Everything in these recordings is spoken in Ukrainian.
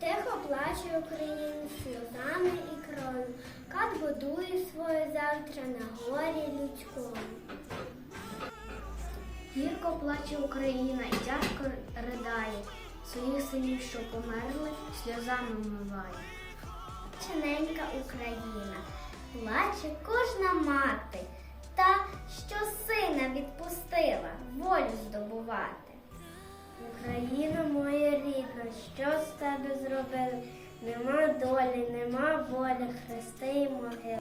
Тихо плаче Україна сльозами і кров'ю, Кат будує своє завтра на горі людському. Гірко плаче Україна і тяжко ридає, своїх синів, що померли, сльозами вмиває. Чиненька Україна, плаче кожна мати, та, що сина відпустила волю здобувати. Україна моя що з тебе зробили? Нема долі, нема волі, хрести і могили.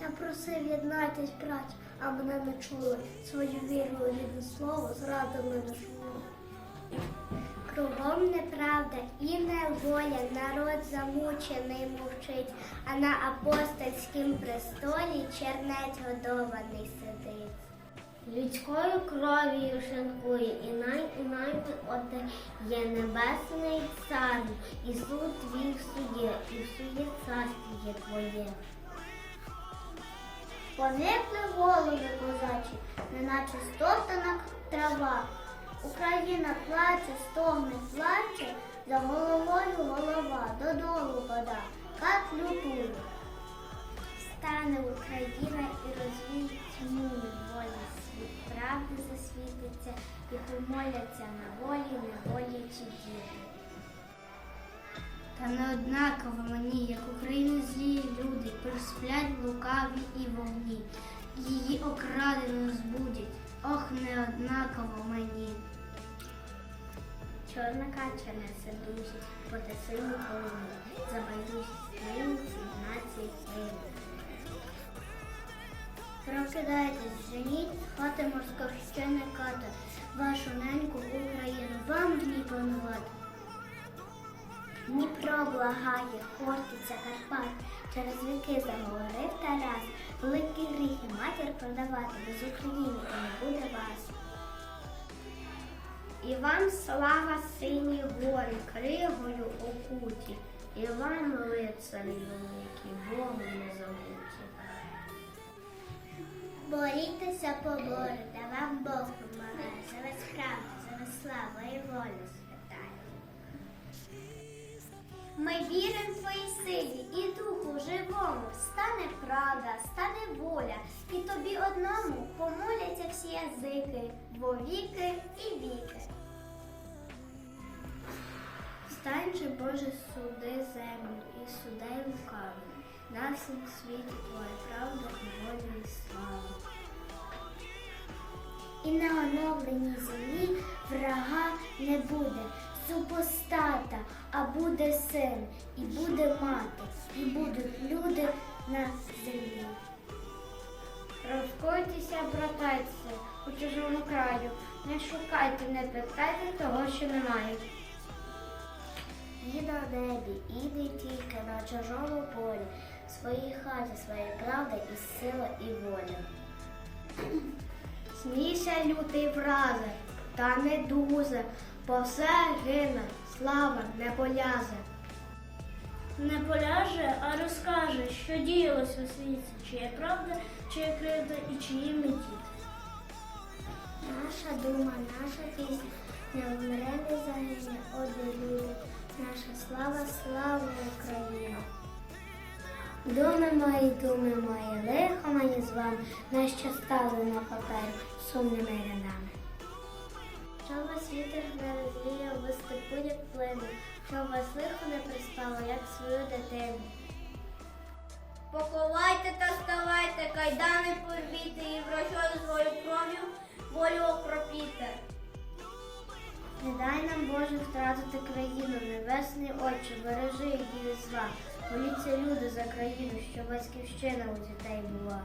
Я просив єднайтесь, браття, а мене не чули. Свою віру рідне слово зрадили нашу мову. Кругом неправда і неволя, народ замучений мовчить, а на апостольськім престолі чернець годований сидить. Людською кров'ю шинкує, і най най є небесний цар, і суд твій в суді, і в суді царствіє твоє. Поникли голови козачі, неначе стоптана трава. Україна плаче, стогне, плаче, за головою голова, додолу вода, как лютує. Стане Україна і розвіє тьму і помоляться на волі, неволячі діти. Та не однаково мені, як України злі люди, присплять лукаві і вогні, її окрадено збудять, ох, не однаково мені. Чорна кача несе душі, поте сильну полону, за байдужість ненці, нації сили. Прокидайтесь, женіть, хати московщини ката, вашу неньку Україну, вам в ній панувати. Дніпро благає, хортиця Карпат, через віки заговорив Тарас, великі гріхи матір продавати, без України не буде вас. І вам слава сині гори, кригою окуті, і вам лицарі великі, Богу не забуті. Борітеся поборете, вам Бог помагає, за вас правда, за вас слава і воля святає. Ми віримо в твої силі і духу живому, стане правда, стане воля, і тобі одному помоляться всі язики, во віки і віки. Стань же, Боже, суди землю і судай лукаву, на всім світі Твоя правда і воля і слава. І на оновленій землі врага не буде, супостата, а буде син, і буде мати, і будуть люди на землі. Розкойтеся, братайся, у чужому краю, не шукайте, не питайте того, що немає. І на небі, і не тільки на чужому полі, в своїй хаті своя правда і сила, і воля. Смійся, лютий вразе, та не дузе, бо все гине, слава не полязе. Не поляже, а розкаже, що діялося у світі, чия правда, чия кривда і чиї меті. Наша дума, наша пісня, не вмре, не загине, одне люди. Наша слава, слава Україна. Думи мої, думи мої, лихо мені з вами, на що стали на папері сумними рядами. Що вас вітер не розвіяв, ви степу, як плину, що вас лихо не приспало, як свою дитину. Поховайте та ставайте, кайдани порвіте і врачою свою кров'ю волю окропіте. Не дай нам, Боже, втратити країну, небесний Отче, бережи її від зла. Моліться люди за країну, що батьківщина у дітей була.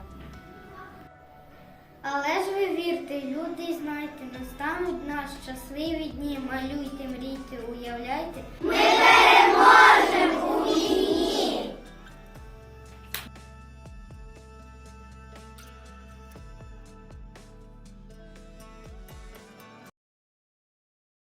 Але ж ви вірте, люди і знайте, настануть нас щасливі дні, малюйте, мрійте, уявляйте. Ми переможемо у війні!